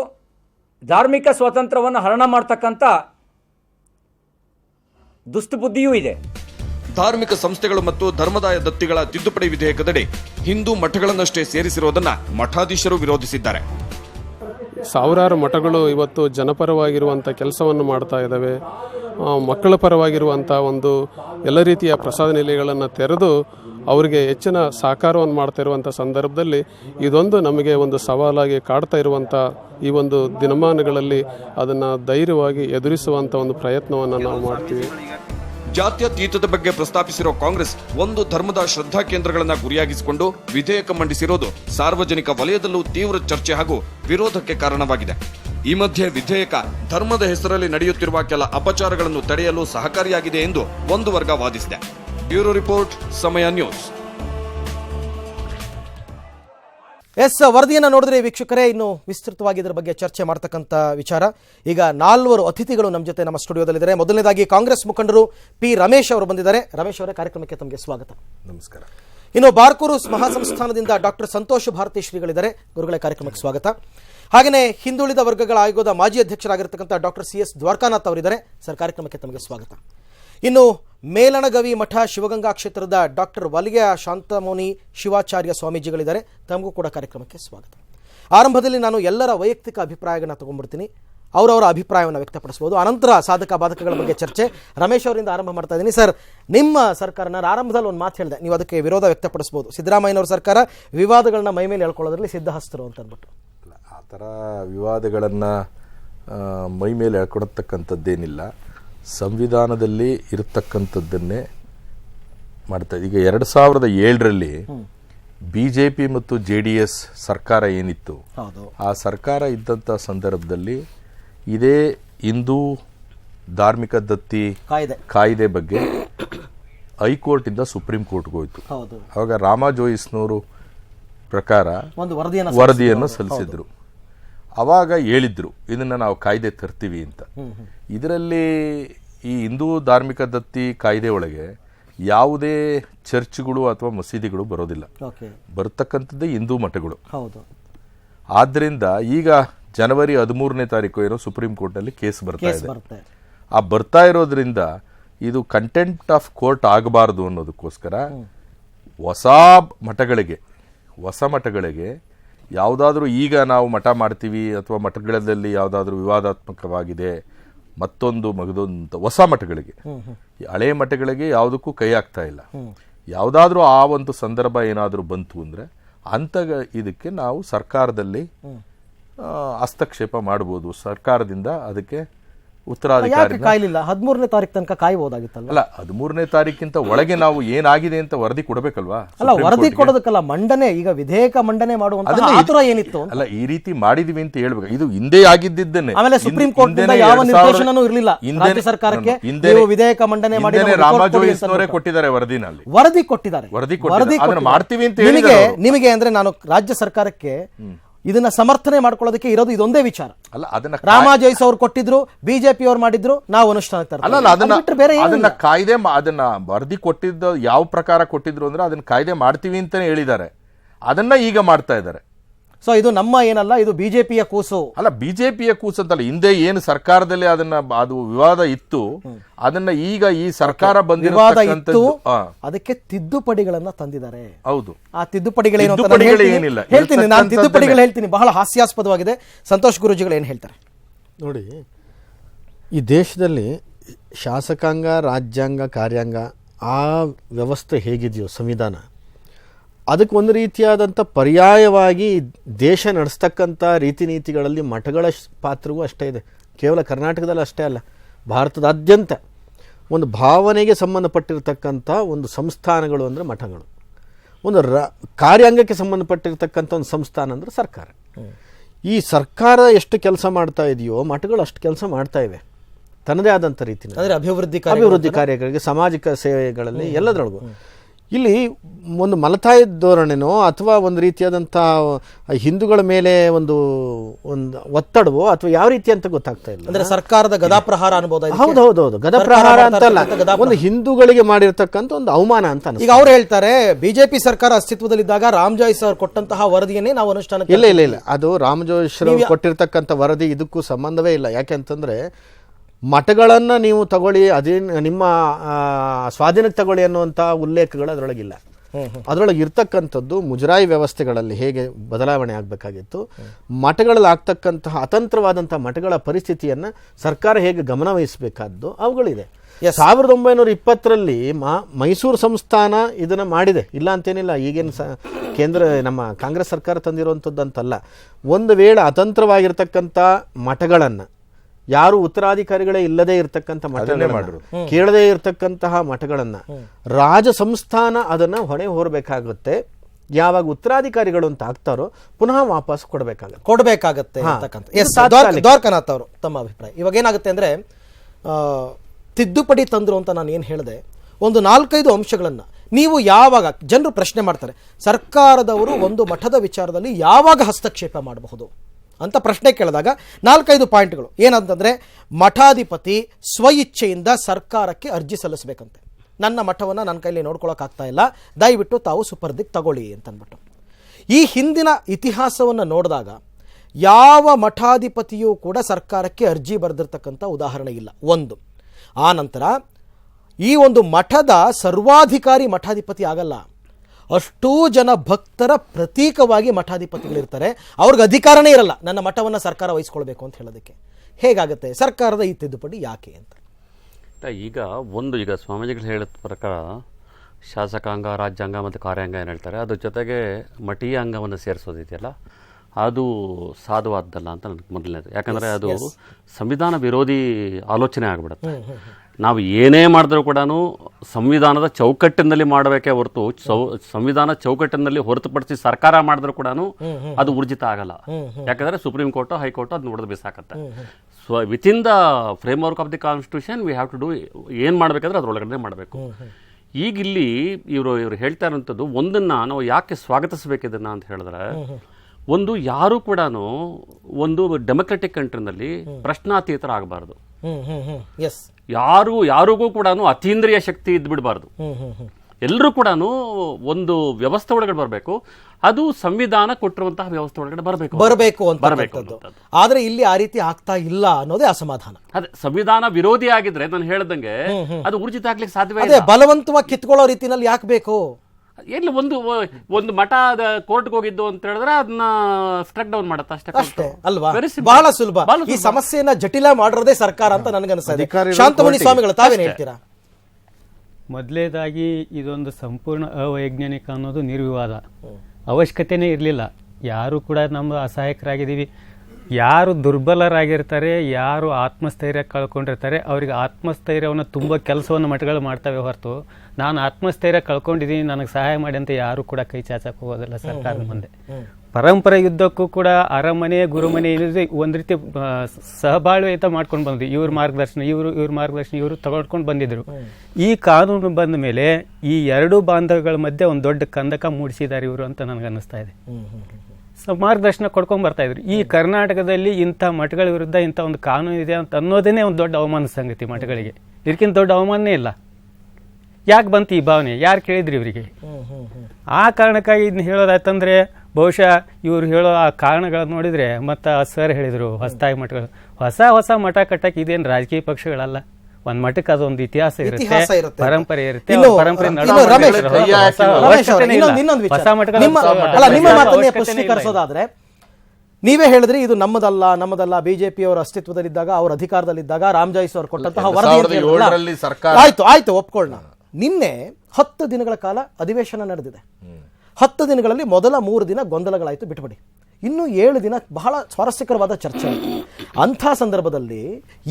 ಧಾರ್ಮಿಕ ಸ್ವಾತಂತ್ರ್ಯವನ್ನು ಹರಣ ಮಾಡ್ತಕ್ಕಂಥ ದುಷ್ಟಬುದ್ಧಿಯೂ ಇದೆ. ಧಾರ್ಮಿಕ ಸಂಸ್ಥೆಗಳು ಮತ್ತು ಧರ್ಮದಾಯ ದತ್ತಿಗಳ ತಿದ್ದುಪಡಿ ವಿಧೇಯಕದಡಿ ಹಿಂದೂ ಮಠಗಳನ್ನಷ್ಟೇ ಸೇರಿಸಿರುವುದನ್ನು ಮಠಾಧೀಶರು ವಿರೋಧಿಸಿದ್ದಾರೆ. ಸಾವಿರಾರು ಮಠಗಳು ಇವತ್ತು ಜನಪರವಾಗಿರುವಂಥ ಕೆಲಸವನ್ನು ಮಾಡ್ತಾ ಇದ್ದಾವೆ. ಮಕ್ಕಳ ಪರವಾಗಿರುವಂಥ ಒಂದು ಎಲ್ಲ ರೀತಿಯ ಪ್ರಸಾದ ನಿಲಯಗಳನ್ನು ತೆರೆದು ಅವರಿಗೆ ಹೆಚ್ಚಿನ ಸಹಕಾರವನ್ನು ಮಾಡ್ತಾ ಇರುವಂಥ ಸಂದರ್ಭದಲ್ಲಿ ಇದೊಂದು ನಮಗೆ ಒಂದು ಸವಾಲಾಗಿ ಕಾಡ್ತಾ ಇರುವಂಥ ಈ ಒಂದು ದಿನಮಾನಗಳಲ್ಲಿ ಅದನ್ನು ಧೈರ್ಯವಾಗಿ ಎದುರಿಸುವಂಥ ಒಂದು ಪ್ರಯತ್ನವನ್ನು ನಾವು ಮಾಡ್ತೀವಿ. ಜಾತ್ಯತೀತದ ಬಗ್ಗೆ ಪ್ರಸ್ತಾಪಿಸಿರುವ ಕಾಂಗ್ರೆಸ್ ಒಂದು ಧರ್ಮದ ಶ್ರದ್ಧಾ ಕೇಂದ್ರಗಳನ್ನ ಗುರಿಯಾಗಿಸಿಕೊಂಡು ವಿಧೇಯಕ ಮಂಡಿಸಿರೋದು ಸಾರ್ವಜನಿಕ ವಲಯದಲ್ಲೂ ತೀವ್ರ ಚರ್ಚೆ ಹಾಗೂ ವಿರೋಧಕ್ಕೆ ಕಾರಣವಾಗಿದೆ. ಈ ಮಧ್ಯೆ ವಿಧೇಯಕ ಧರ್ಮದ ಹೆಸರಲ್ಲಿ ನಡೆಯುತ್ತಿರುವ ಕೆಲ ಅಪಚಾರಗಳನ್ನು ತಡೆಯಲು ಸಹಕಾರಿಯಾಗಿದೆ ಎಂದು ಒಂದು ವರ್ಗ ವಾದಿಸಿದೆ. Bureau report, Samaya news. S ವರದಿಯನ್ನು ನೋಡಿದ್ರೆ ವೀಕ್ಷಕರೇ ಇನ್ನು ವಿಸ್ತೃತವಾಗಿ ಇದರ ಬಗ್ಗೆ ಚರ್ಚೆ ಮಾಡ್ತಕ್ಕಂಥ ವಿಚಾರ. ಈಗ ನಾಲ್ವರು ಅತಿಥಿಗಳು ನಮ್ಮ ಜೊತೆ ನಮ್ಮ ಸ್ಟುಡಿಯೋದಲ್ಲಿದ್ದಾರೆ. ಮೊದಲನೇದಾಗಿ ಕಾಂಗ್ರೆಸ್ ಮುಖಂಡರು ಪಿ. ರಮೇಶ್ ಅವರು ಬಂದಿದ್ದಾರೆ. ರಮೇಶ್ ಅವರೇ ಕಾರ್ಯಕ್ರಮಕ್ಕೆ ತಮಗೆ ಸ್ವಾಗತ. ನಮಸ್ಕಾರ. ಇನ್ನು ಬಾರ್ಕೂರು ಮಹಾಸಂಸ್ಥಾನದಿಂದ ಡಾಕ್ಟರ್ ಸಂತೋಷ್ ಭಾರತಿ ಶ್ರೀಗಳಿದ್ದಾರೆ. ಗುರುಗಳ ಕಾರ್ಯಕ್ರಮಕ್ಕೆ ಸ್ವಾಗತ. ಹಾಗೆಯೇ ಹಿಂದುಳಿದ ವರ್ಗಗಳ ಆಯೋಗದ ಮಾಜಿ ಅಧ್ಯಕ್ಷರಾಗಿರ್ತಕ್ಕಂಥ ಡಾಕ್ಟರ್ ಸಿ ಎಸ್ ದ್ವಾರಕಾನಾಥ್ ಅವರಿದ್ದಾರೆ. ಸರ್ ಕಾರ್ಯಕ್ರಮಕ್ಕೆ ತಮಗೆ ಸ್ವಾಗತ. ಇನ್ನು ಮೇಲಣಗವಿ ಮಠ ಶಿವಗಂಗಾ ಕ್ಷೇತ್ರದ ಡಾಕ್ಟರ್ ವಲಿಯ ಶಾಂತಮೌನಿ ಶಿವಾಚಾರ್ಯ ಸ್ವಾಮೀಜಿಗಳಿದ್ದಾರೆ. ತಮಗೂ ಕೂಡ ಕಾರ್ಯಕ್ರಮಕ್ಕೆ ಸ್ವಾಗತ. ಆರಂಭದಲ್ಲಿ ನಾನು ಎಲ್ಲರ ವೈಯಕ್ತಿಕ ಅಭಿಪ್ರಾಯಗಳನ್ನ ತಗೊಂಡ್ಬಿಡ್ತೀನಿ. ಅವರವರ ಅಭಿಪ್ರಾಯವನ್ನು ವ್ಯಕ್ತಪಡಿಸಬಹುದು ಅನಂತರ ಸಾಧಕ ಬಾಧಕಗಳ ಬಗ್ಗೆ ಚರ್ಚೆ. ರಮೇಶ್ ಅವರಿಂದ ಆರಂಭ ಮಾಡ್ತಾ ಇದ್ದೀನಿ. ಸರ್, ನಿಮ್ಮ ಸರ್ಕಾರ ನಾನು ಆರಂಭದಲ್ಲಿ ಒಂದು ಮಾತು ಹೇಳಿದೆ. ನೀವು ಅದಕ್ಕೆ ವಿರೋಧ ವ್ಯಕ್ತಪಡಿಸಬಹುದು ಸಿದ್ದರಾಮಯ್ಯನವರ ಸರ್ಕಾರ ವಿವಾದಗಳನ್ನ ಮೈ ಮೇಲೆ ಹೇಳ್ಕೊಳ್ಳೋದ್ರಲ್ಲಿ ಸಿದ್ಧಹಸ್ತರು ಅಂತ ಅಂದ್ಬಿಟ್ಟು. ಆ ಥರ ವಿವಾದಗಳನ್ನು ಮೈ ಮೇಲೆ ಎಳ್ಕೊಡತಕ್ಕಂಥದ್ದೇನಿಲ್ಲ. ಸಂವಿಧಾನದಲ್ಲಿ ಇರತಕ್ಕಂಥದ್ದನ್ನೇ ಮಾಡ್ತಾ ಈಗ ಎರಡು ಸಾವಿರದ ಏಳರಲ್ಲಿ ಬಿ ಜೆ ಪಿ ಮತ್ತು ಜೆ ಡಿ ಎಸ್ ಸರ್ಕಾರ ಏನಿತ್ತು? ಆ ಸರ್ಕಾರ ಇದ್ದಂಥ ಸಂದರ್ಭದಲ್ಲಿ ಇದೇ ಹಿಂದೂ ಧಾರ್ಮಿಕ ದತ್ತಿ ಕಾಯ್ದೆ. ಬಗ್ಗೆ ಹೈಕೋರ್ಟಿಂದ ಸುಪ್ರೀಂ ಕೋರ್ಟ್ಗೆ ಹೋಯ್ತು. ಅವಾಗ ರಾಮ ಜೋಯಿಸ್ನವರು ಪ್ರಕಾರ ವರದಿಯನ್ನು ಸಲ್ಲಿಸಿದ್ರು. ಅವಾಗ ಹೇಳಿದ್ರು ಇದನ್ನ ನಾವು ಕಾಯ್ದೆ ತರ್ತೀವಿ ಅಂತ. ಇದರಲ್ಲಿ ಈ ಹಿಂದೂ ಧಾರ್ಮಿಕ ದತ್ತಿ ಕಾಯ್ದೆ ಒಳಗೆ ಯಾವುದೇ ಚರ್ಚ್ಗಳು ಅಥವಾ ಮಸೀದಿಗಳು ಬರೋದಿಲ್ಲ. ಬರ್ತಕ್ಕಂಥದ್ದೇ ಹಿಂದೂ ಮಠಗಳು. ಹೌದು. ಆದ್ರಿಂದ ಈಗ ಜನವರಿ ಹದಿಮೂರನೇ ತಾರೀಕು ಏನೋ ಸುಪ್ರೀಂ ಕೋರ್ಟ್ನಲ್ಲಿ ಕೇಸ್ ಬರ್ತಾ ಇದೆ. ಆ ಬರ್ತಾ ಇರೋದ್ರಿಂದ ಇದು ಕಂಟೆಂಟ್ ಆಫ್ ಕೋರ್ಟ್ ಆಗಬಾರದು ಅನ್ನೋದಕ್ಕೋಸ್ಕರ ಹೊಸ ಮಠಗಳಿಗೆ ಹೊಸ ಮಠಗಳಿಗೆ ಯಾವುದಾದ್ರೂ ಈಗ ನಾವು ಮಠ ಮಾಡ್ತೀವಿ ಅಥವಾ ಮಠಗಳಲ್ಲಿ ಯಾವುದಾದ್ರೂ ವಿವಾದಾತ್ಮಕವಾಗಿದೆ ಮತ್ತೊಂದು ಮಗದೊಂದು ಹೊಸ ಮಠಗಳಿಗೆ. ಈ ಹಳೆ ಮಠಗಳಿಗೆ ಯಾವುದಕ್ಕೂ ಕೈ ಆಗ್ತಾ ಇಲ್ಲ. ಯಾವುದಾದ್ರೂ ಆ ಒಂದು ಸಂದರ್ಭ ಏನಾದರೂ ಬಂತು ಅಂದರೆ ಅಂಥ ಇದಕ್ಕೆ ನಾವು ಸರ್ಕಾರದಲ್ಲಿ ಹಸ್ತಕ್ಷೇಪ ಮಾಡ್ಬೋದು. ಸರ್ಕಾರದಿಂದ ಅದಕ್ಕೆ ಉತ್ತರಾಧಿಕಾರಿ ಕಾಯಲಿಲ್ಲ? ಹದಿಮೂರನೇ ತಾರೀಕು ತನಕ ಕಾಯಬಹುದಾಗಿತ್ತಲ್ಲ ಅಲ್ಲ ಹದಿಮೂರನೇ ತಾರೀಕಿಂತ ಒಳಗೆ ನಾವು ಏನಾಗಿದೆ ಅಂತ ವರದಿ ಕೊಡಬೇಕಲ್ವಾ? ಅಲ್ಲ ವರದಿ ಕೊಡೋದಕ್ಕಲ್ಲ ಮಂಡನೆ ಈಗ ವಿಧೇಯಕ ಮಂಡನೆ ಮಾಡುವಂತ ಆತುರ ಏನಿತ್ತು. ಅಲ್ಲ ಈ ರೀತಿ ಮಾಡಿದೀವಿ ಅಂತ ಹೇಳ್ಬೇಕು. ಇದು ಹಿಂದೆ ಆಗಿದ್ದಿದ್ದೇನೆ. ಆಮೇಲೆ ಸುಪ್ರೀಂ ಕೋರ್ಟ್ ಯಾವ ನಿರ್ದೇಶನನೂ ಇರಲಿಲ್ಲ. ರಾಜ್ಯ ಸರ್ಕಾರಕ್ಕೆ ನೀವು ವಿಧೇಯಕ ಮಂಡನೆ ಮಾಡಿ ರಾಮಜೋಯಿಸ್ನವರೇ. ಕೊಟ್ಟಿದ್ದಾರೆ ವರದಿನಲ್ಲಿ ವರದಿ ಕೊಟ್ಟಿದ್ದಾರೆ. ವರದಿ ಕೊಟ್ಟಿದ್ದಾರೆ. ಮಾಡ್ತೀವಿ ಅಂತ ನಿಮಗೆ ನಿಮಗೆ ಅಂದ್ರೆ ನಾನು ರಾಜ್ಯ ಸರ್ಕಾರಕ್ಕೆ ಇದನ್ನ ಸಮರ್ಥನೆ ಮಾಡ್ಕೊಳ್ಳೋದಕ್ಕೆ ಇರೋದು ಇದೊಂದೇ ವಿಚಾರ ಅಲ್ಲ ಅದನ್ನ ರಾಮ ಜೋಯಿಸ್ ಅವ್ರು ಕೊಟ್ಟಿದ್ರು ಬಿಜೆಪಿ ಅವ್ರು ಮಾಡಿದ್ರು ನಾವು ಅನುಷ್ಠಾನ ತರ್ತೀವಿ. ಅಲ್ಲ ಅಲ್ಲ, ಅದನ್ನ ಅದು ಬೇರೆ ಏನೂ ಅದನ್ನ ಇಲ್ಲ. ಕಾಯ್ದೆ ಮಾ- ಅದನ್ನ ವರದಿ ಕೊಟ್ಟಿದ್ದ ಯಾವ ಪ್ರಕಾರ ಕೊಟ್ಟಿದ್ರು ಅಂದ್ರೆ ಅದನ್ನ ಕಾಯ್ದೆ ಮಾಡ್ತೀವಿ ಅಂತಾನೆ ಹೇಳಿದ್ದಾರೆ ಅದನ್ನ ಈಗ ಮಾಡ್ತಾ ಇದ್ದಾರೆ ಸೊ ಇದು ನಮ್ಮ ಏನಲ್ಲ ಇದು ಬಿಜೆಪಿಯ ಕೂಸು. ಅಲ್ಲ ಬಿಜೆಪಿಯ ಕೂಸಂತಲ್ಲ ಹಿಂದೆ ಏನು ಸರ್ಕಾರದಲ್ಲಿ ಅದನ್ನ ಅದು ವಿವಾದ ಇತ್ತು ಅದನ್ನ ಈಗ ಈ ಸರ್ಕಾರ ವಿವಾದ ಇತ್ತು ಅದಕ್ಕೆ ತಿದ್ದುಪಡಿಗಳನ್ನ ತಂದಿದ್ದಾರೆ. ಹೌದು. ಆ ತಿದ್ದುಪಡಿಗಳೇನು ತಿದ್ದುಪಡಿಗಳು ಹೇಳ್ತೀನಿ. ಏನಿಲ್ಲ. ಹೇಳ್ತೀನಿ. ನಾನು. ತಿದ್ದುಪಡಿಗಳು ಹೇಳ್ತೀನಿ. ಬಹಳ ಹಾಸ್ಯಾಸ್ಪದವಾಗಿದೆ. ಸಂತೋಷ್ ಗುರುಜಿಗಳು ಏನು ಹೇಳ್ತಾರೆ? ನೋಡಿ ಈ ದೇಶದಲ್ಲಿ ಶಾಸಕಾಂಗ ರಾಜ್ಯಾಂಗ ಕಾರ್ಯಾಂಗ ಆ ವ್ಯವಸ್ಥೆ ಹೇಗಿದೆಯೋ ಸಂವಿಧಾನ ಅದಕ್ಕೆ ಒಂದು ರೀತಿಯಾದಂಥ ಪರ್ಯಾಯವಾಗಿ ದೇಶ ನಡೆಸ್ತಕ್ಕಂಥ ರೀತಿ ನೀತಿಗಳಲ್ಲಿ ಮಠಗಳ ಪಾತ್ರವೂ ಅಷ್ಟೇ ಇದೆ. ಕೇವಲ ಕರ್ನಾಟಕದಲ್ಲಿ ಅಷ್ಟೇ ಅಲ್ಲ ಭಾರತದಾದ್ಯಂತ ಒಂದು ಭಾವನೆಗೆ ಸಂಬಂಧಪಟ್ಟಿರತಕ್ಕಂಥ ಒಂದು ಸಂಸ್ಥಾನಗಳು ಅಂದರೆ ಮಠಗಳು. ಒಂದು ರ ಕಾರ್ಯಾಂಗಕ್ಕೆ ಸಂಬಂಧಪಟ್ಟಿರತಕ್ಕಂಥ ಒಂದು ಸಂಸ್ಥಾನ ಅಂದರೆ ಸರ್ಕಾರ. ಈ ಸರ್ಕಾರ ಎಷ್ಟು ಕೆಲಸ ಮಾಡ್ತಾ ಇದೆಯೋ ಮಠಗಳು ಅಷ್ಟು ಕೆಲಸ ಮಾಡ್ತಾ ಇವೆ. ತನ್ನದೇ ಆದಂಥ ರೀತಿಯಲ್ಲಿ. ಅಂದ್ರೆ ಅಭಿವೃದ್ಧಿ ಅಭಿವೃದ್ಧಿ ಕಾರ್ಯಗಳಿಗೆ ಸಾಮಾಜಿಕ ಸೇವೆಗಳಲ್ಲಿ ಎಲ್ಲದರೊಳಗೂ. ಇಲ್ಲಿ ಒಂದು ಮಲತಾಯಿ ಧೋರಣೆನೋ ಅಥವಾ ಒಂದು ರೀತಿಯಾದಂಥ ಹಿಂದೂಗಳ ಮೇಲೆ ಒಂದು ಒಂದು ಒತ್ತಡವೋ ಅಥವಾ ಯಾವ ರೀತಿ ಅಂತ ಗೊತ್ತಾಗ್ತಾ ಇಲ್ಲ. ಅಂದ್ರೆ ಸರ್ಕಾರದ ಗದಾಪ್ರಹಾರ ಅನ್ಬೋದ ಹೌದು ಹೌದು ಹೌದು. ಗದಾಪ್ರಹಾರ ಅಂತಲ್ಲ. ಒಂದು ಹಿಂದೂಗಳಿಗೆ ಮಾಡಿರ್ತಕ್ಕಂಥ ಒಂದು ಅವಮಾನ ಅಂತ. ಈಗ ಅವ್ರು ಹೇಳ್ತಾರೆ ಬಿಜೆಪಿ ಸರ್ಕಾರ ಅಸ್ತಿತ್ವದಲ್ಲಿದ್ದಾಗ ರಾಮ್ ಜೋಯಿಸ್ ಅವರು ಕೊಟ್ಟಂತಹ ವರದಿಯನ್ನೇ ನಾವು ಅನುಷ್ಠಾನ ಇಲ್ಲ ಇಲ್ಲ ಇಲ್ಲ. ಅದು ರಾಮಜೋಶ್ರವ್ ಕೊಟ್ಟಿರ್ತಕ್ಕಂಥ ವರದಿ ಇದಕ್ಕೂ ಸಂಬಂಧವೇ ಇಲ್ಲ. ಯಾಕೆಂತಂದ್ರೆ ಮಠಗಳನ್ನ ನೀವು ತಗೊಳ್ಳಿ ಅದೇನು ನಿಮ್ಮ ಸ್ವಾಧೀನಕ್ಕೆ ತಗೊಳ್ಳಿ ಅನ್ನುವಂಥ ಉಲ್ಲೇಖಗಳು ಅದರೊಳಗಿಲ್ಲ. ಅದರೊಳಗೆ ಇರ್ತಕ್ಕಂಥದ್ದು ಮುಜರಾಯಿ ವ್ಯವಸ್ಥೆಗಳಲ್ಲಿ ಹೇಗೆ ಬದಲಾವಣೆ ಆಗಬೇಕಾಗಿತ್ತು ಮಠಗಳಲ್ಲಿ ಆಗ್ತಕ್ಕಂತಹ ಅತಂತ್ರವಾದಂಥ ಮಠಗಳ ಪರಿಸ್ಥಿತಿಯನ್ನು ಸರ್ಕಾರ ಹೇಗೆ ಗಮನವಹಿಸಬೇಕಾದ್ದು ಅವುಗಳಿದೆ. ಸಾವಿರದ ಒಂಬೈನೂರ ಇಪ್ಪತ್ತರಲ್ಲಿ ಮಾ ಮೈಸೂರು ಸಂಸ್ಥಾನ ಇದನ್ನು ಮಾಡಿದೆ. ಇಲ್ಲ ಅಂತೇನಿಲ್ಲ ಈಗೇನು ಸ ಕೇಂದ್ರ ನಮ್ಮ ಕಾಂಗ್ರೆಸ್ ಸರ್ಕಾರ ತಂದಿರುವಂಥದ್ದು ಅಂತಲ್ಲ. ಒಂದು ವೇಳೆ ಅತಂತ್ರವಾಗಿರ್ತಕ್ಕಂಥ ಮಠಗಳನ್ನ ಯಾರು ಉತ್ತರಾಧಿಕಾರಿಗಳೇ ಇಲ್ಲದೆ ಇರತಕ್ಕಂಥ ಮಠಗಳನ್ನ ಕೇಳದೇ ಇರತಕ್ಕಂತಹ ಮಠಗಳನ್ನ. ರಾಜ ಸಂಸ್ಥಾನ ಅದನ್ನ ಹೊಣೆ ಹೊರಬೇಕಾಗುತ್ತೆ. ಯಾವಾಗ ಉತ್ತರಾಧಿಕಾರಿಗಳು ಅಂತ ಆಗ್ತಾರೋ ಪುನಃ ವಾಪಸ್ ಕೊಡಬೇಕಾಗುತ್ತೆ. ಕೊಡಬೇಕಾಗತ್ತೆ ದ್ವಾರಕನಾಥ ಅವರು ತಮ್ಮ ಅಭಿಪ್ರಾಯ. ಇವಾಗ ಏನಾಗುತ್ತೆ ಅಂದ್ರೆ ತಿದ್ದುಪಡಿ ತಂದ್ರು ಅಂತ ನಾನು ಏನು ಹೇಳಿದೆ ಒಂದು ನಾಲ್ಕೈದು ಅಂಶಗಳನ್ನ ನೀವು ಯಾವಾಗ ಜನರು ಪ್ರಶ್ನೆ ಮಾಡ್ತಾರೆ ಸರ್ಕಾರದವರು ಒಂದು ಮಠದ ವಿಚಾರದಲ್ಲಿ ಯಾವಾಗ ಹಸ್ತಕ್ಷೇಪ ಮಾಡಬಹುದು? ಅಂತ ಪ್ರಶ್ನೆ ಕೇಳಿದಾಗ ನಾಲ್ಕೈದು ಪಾಯಿಂಟ್ಗಳು. ಏನಂತಂದರೆ ಮಠಾಧಿಪತಿ ಸ್ವಇಚ್ಛೆಯಿಂದ ಸರ್ಕಾರಕ್ಕೆ ಅರ್ಜಿ ಸಲ್ಲಿಸಬೇಕಂತೆ. ನನ್ನ ಮಠವನ್ನು ನನ್ನ ಕೈಲಿ ನೋಡ್ಕೊಳೋಕ್ಕಾಗ್ತಾ ಇಲ್ಲ. ದಯವಿಟ್ಟು ತಾವು ಸುಪರ್ದಿಗೆ ತಗೊಳ್ಳಿ ಅಂತಂದ್ಬಿಟ್ಟು. ಈ ಹಿಂದಿನ ಇತಿಹಾಸವನ್ನು ನೋಡಿದಾಗ ಯಾವ ಮಠಾಧಿಪತಿಯೂ ಕೂಡ ಸರ್ಕಾರಕ್ಕೆ ಅರ್ಜಿ ಬರೆದಿರ್ತಕ್ಕಂಥ ಉದಾಹರಣೆ ಇಲ್ಲ. ಒಂದು. ಆ ನಂತರ ಈ ಒಂದು ಮಠದ ಸರ್ವಾಧಿಕಾರಿ ಮಠಾಧಿಪತಿ ಆಗಲ್ಲ. ಅಷ್ಟೂ ಜನ ಭಕ್ತರ ಪ್ರತೀಕವಾಗಿ ಮಠಾಧಿಪತಿಗಳಿರ್ತಾರೆ. ಅವ್ರಿಗೆ ಅಧಿಕಾರನೇ ಇರಲ್ಲ. ನನ್ನ ಮಠವನ್ನು ಸರ್ಕಾರ ವಹಿಸ್ಕೊಳ್ಬೇಕು ಅಂತ ಹೇಳೋದಕ್ಕೆ. ಹೇಗಾಗುತ್ತೆ? ಸರ್ಕಾರದ ಈ ತಿದ್ದುಪಡಿ ಯಾಕೆ ಅಂತ. ಈಗ ಒಂದು ಈಗ ಸ್ವಾಮೀಜಿಗಳು ಹೇಳಿದ ಪ್ರಕಾರ ಶಾಸಕಾಂಗ ರಾಜ್ಯಾಂಗ ಮತ್ತು ಕಾರ್ಯಾಂಗ ಏನು ಹೇಳ್ತಾರೆ? ಅದ್ರ ಜೊತೆಗೆ ಮಠೀಯ ಅಂಗವನ್ನು ಸೇರಿಸೋದಿದೆಯಲ್ಲ ಅದು ಸಾಧುವಾದ್ದಲ್ಲ ಅಂತ ನನಗೆ ಮೊದಲನೇದು. ಯಾಕಂದರೆ ಅದು ಸಂವಿಧಾನ ವಿರೋಧಿ ಆಲೋಚನೆ ಆಗಿಬಿಡುತ್ತೆ. ನಾವು ಏನೇ ಮಾಡಿದ್ರೂ ಕೂಡ ಸಂವಿಧಾನದ ಚೌಕಟ್ಟಿನಲ್ಲಿ ಮಾಡಬೇಕೇ ಹೊರತು ಚೌ ಸಂವಿಧಾನ ಚೌಕಟ್ಟಿನಲ್ಲಿ ಹೊರತುಪಡಿಸಿ ಸರ್ಕಾರ ಮಾಡಿದ್ರು ಕೂಡ ಅದು ಊರ್ಜಿತ ಆಗಲ್ಲ. ಯಾಕಂದರೆ ಸುಪ್ರೀಂ ಕೋರ್ಟ್ ಹೈಕೋರ್ಟ್ ಅದು ನೋಡಿದ್ರೆ ಬಿಸಾಕತ್ತೆ. So within the framework of the constitution we have to do ಏನು ಮಾಡ್ಬೇಕಂದ್ರೆ ಅದ್ರೊಳಗಡೆ ಮಾಡಬೇಕು. ಈಗ ಇಲ್ಲಿ ಇವರು ಇವರು ಹೇಳ್ತಾ ಇರೋಂಥದ್ದು ಒಂದನ್ನ ನಾವು ಯಾಕೆ ಸ್ವಾಗತಿಸಬೇಕು ಇದನ್ನ ಅಂತ ಹೇಳಿದ್ರೆ ಒಂದು ಯಾರು ಕೂಡ ಒಂದು ಡೆಮೊಕ್ರೆಟಿಕ್ ಕಂಟ್ರಿನಲ್ಲಿ ಹ್ಮ್. ಎಸ್ ಯಾರು ಯಾರಿಗೂ ಕೂಡ ಅತೀಂದ್ರಿಯ ಶಕ್ತಿ ಇದ್ಬಿಡಬಾರ್ದು. ಎಲ್ಲರೂ ಕೂಡ ಒಂದು ವ್ಯವಸ್ಥೆ ಒಳಗಡೆ ಬರಬೇಕು. ಅದು ಸಂವಿಧಾನ ಕೊಟ್ಟಿರುವಂತಹ ವ್ಯವಸ್ಥೆ ಒಳಗಡೆ ಬರಬೇಕು. ಬರಬೇಕು ಅಂತ ಬರಬೇಕು ಆದ್ರೆ ಇಲ್ಲಿ ಆ ರೀತಿ ಆಗ್ತಾ ಇಲ್ಲ ಅನ್ನೋದೇ ಅಸಮಾಧಾನ. ಅದೇ ಸಂವಿಧಾನ ವಿರೋಧಿ ಆಗಿದ್ರೆ ನಾನು ಹೇಳ್ದಂಗೆ ಅದು ಊರ್ಜಿತ ಆಗ್ಲಿಕ್ಕೆ ಸಾಧ್ಯವೇ ಬಲವಂತವಾಗಿ ಕಿತ್ಕೊಳ್ಳೋ ರೀತಿನಲ್ಲಿ ಯಾಕೆ ಬೇಕು? ಎಲ್ಲಿ ಒಂದು ಒಂದು ಮಠ ಕೋರ್ಟ್ಗೆ ಹೋಗಿದ್ದು ಅಂತ ಹೇಳಿದ್ರೆ ಅದನ್ನ ಸ್ಟ್ರಕ್ ಡೌನ್ ಮಾಡುತ್ತೆ ಅಷ್ಟೇ ಅಷ್ಟೇ ಅಲ್ವಾ? ಬಹಳ ಸುಲಭ. ಈ. ಸಮಸ್ಯೆಯನ್ನ ಜಟಿಲ ಮಾಡಿರೋದೇ ಸರ್ಕಾರ ಅಂತ ನನಗನ್ಸುತ್ತೆ ಶಾಂತಮಣಿ ಸ್ವಾಮಿಗಳು ತಾವೇ ಹೇಳ್ತೀರಾ? ಮೊದಲೇದಾಗಿ ಇದೊಂದು ಸಂಪೂರ್ಣ ಅವೈಜ್ಞಾನಿಕ ಅನ್ನೋದು ನಿರ್ವಿವಾದ. ಅವಶ್ಯಕತೆನೇ ಇರಲಿಲ್ಲ. ಯಾರು ಕೂಡ ನಮ್ಮ ಅಸಹಾಯಕರಾಗಿದ್ದೀವಿ. ಯಾರು ದುರ್ಬಲರಾಗಿರ್ತಾರೆ ಯಾರು ಆತ್ಮಸ್ಥೈರ್ಯ ಕಳ್ಕೊಂಡಿರ್ತಾರೆ ಅವರಿಗೆ ಆತ್ಮಸ್ಥೈರ್ಯವನ್ನು ತುಂಬ ಕೆಲಸವನ್ನು ಮಠಗಳು ಮಾಡ್ತವೆ ಹೊರತು ನಾನು ಆತ್ಮಸ್ಥೈರ್ಯ ಕಳ್ಕೊಂಡಿದ್ದೀನಿ ನನಗೆ ಸಹಾಯ ಮಾಡಿ ಅಂತ ಯಾರು ಕೂಡ ಕೈ ಚಾಚಕ್ಕೆ ಹೋಗೋದಿಲ್ಲ ಸರ್ಕಾರದ ಮುಂದೆ. ಪರಂಪರೆ ಯುದ್ಧಕ್ಕೂ ಕೂಡ ಅರಮನೆ ಗುರುಮನೆ ಏನಿದೆ ಒಂದು ರೀತಿ ಸಹಬಾಳ್ವೆ ಅಂತ ಮಾಡ್ಕೊಂಡು ಬಂದ್ವಿ. ಇವ್ರ ಮಾರ್ಗದರ್ಶನ ಇವರು ಇವ್ರ ಮಾರ್ಗದರ್ಶನ ಇವರು ತಗೊಳ್ಕೊಂಡು ಬಂದಿದ್ರು. ಈ ಕಾನೂನು ಬಂದ ಮೇಲೆ ಈ ಎರಡು ಬಾಂಧವ್ಯಗಳ ಮಧ್ಯೆ ಒಂದು ದೊಡ್ಡ ಕಂದಕ ಮೂಡಿಸಿದ್ದಾರೆ ಇವರು ಅಂತ ನನಗೆ ಅನ್ನಿಸ್ತಾ ಇದೆ ಮಾರ್ಗದರ್ಶನ ಕೊಡ್ಕೊಂಡು ಬರ್ತಾ ಇದ್ರು. ಈ ಕರ್ನಾಟಕದಲ್ಲಿ ಇಂಥ ಮಠಗಳ ವಿರುದ್ಧ ಇಂಥ ಒಂದು ಕಾನೂನು ಇದೆ ಅಂತ ಅನ್ನೋದೇ ಒಂದು ದೊಡ್ಡ ಅವಮಾನ ಸಂಗತಿ ಮಠಗಳಿಗೆ. ಇದಕ್ಕಿಂತ ದೊಡ್ಡ ಅವಮಾನನೇ ಇಲ್ಲ. ಯಾಕೆ ಬಂತು ಈ ಭಾವನೆ? ಯಾರು ಕೇಳಿದ್ರಿ ಇವರಿಗೆ? ಆ ಕಾರಣಕ್ಕಾಗಿ ಇದನ್ನ ಹೇಳೋದಾಯ್ತಂದ್ರೆ ಬಹುಶಃ ಇವರು ಹೇಳೋ ಆ ಕಾರಣಗಳನ್ನ ನೋಡಿದ್ರೆ ಮತ್ತೆ ಸರ್ ಹೇಳಿದ್ರು ಹೊಸದಾಗಿ ಮಠಗಳು. ಹೊಸ ಹೊಸ ಮಠ ಕಟ್ಟಕ್ಕೆ ಇದೇನು ರಾಜಕೀಯ ಪಕ್ಷಗಳಲ್ಲ. ಒಂದ್ ಮಠಕ್ಕೆ ಅದೊಂದು ಇತಿಹಾಸ ಇರುತ್ತೆ. ಪರಂಪರೆ ಇರುತ್ತೆ ಆ ಪರಂಪರೆ. ನಿಮ್ಮ ಮಾತನ್ನೇ ಪುಷ್ಟೀಕರಿಸೋದಾದ್ರೆ ನೀವೇ ಹೇಳಿದ್ರಿ ಇದು ನಮ್ಮದಲ್ಲ ನಮ್ಮದಲ್ಲ ಬಿಜೆಪಿ ಅವರ ಅಸ್ತಿತ್ವದಲ್ಲಿದ್ದಾಗ ಅವ್ರ ಅಧಿಕಾರದಲ್ಲಿದ್ದಾಗ ರಾಮಜಾಯಿಸ್ ಅವರು ಕೊಟ್ಟಂತಹ ವರದಿ ಆಯ್ತು ಆಯ್ತು ಒಪ್ಕೊಳ್ಳೋಣ. ನಿನ್ನೆ ಹತ್ತು ದಿನಗಳ ಕಾಲ ಅಧಿವೇಶನ ನಡೆದಿದೆ. ಹತ್ತು ದಿನಗಳಲ್ಲಿ ಮೊದಲ ಮೂರು ದಿನ ಗೊಂದಲಗಳಾಯ್ತು ಬಿಟ್ಬಿಡಿ. ಇನ್ನು ಏಳು ದಿನ ಬಹಳ ಸ್ವಾರಸ್ಯಕರವಾದ ಚರ್ಚೆ ಅಂಥ ಸಂದರ್ಭದಲ್ಲಿ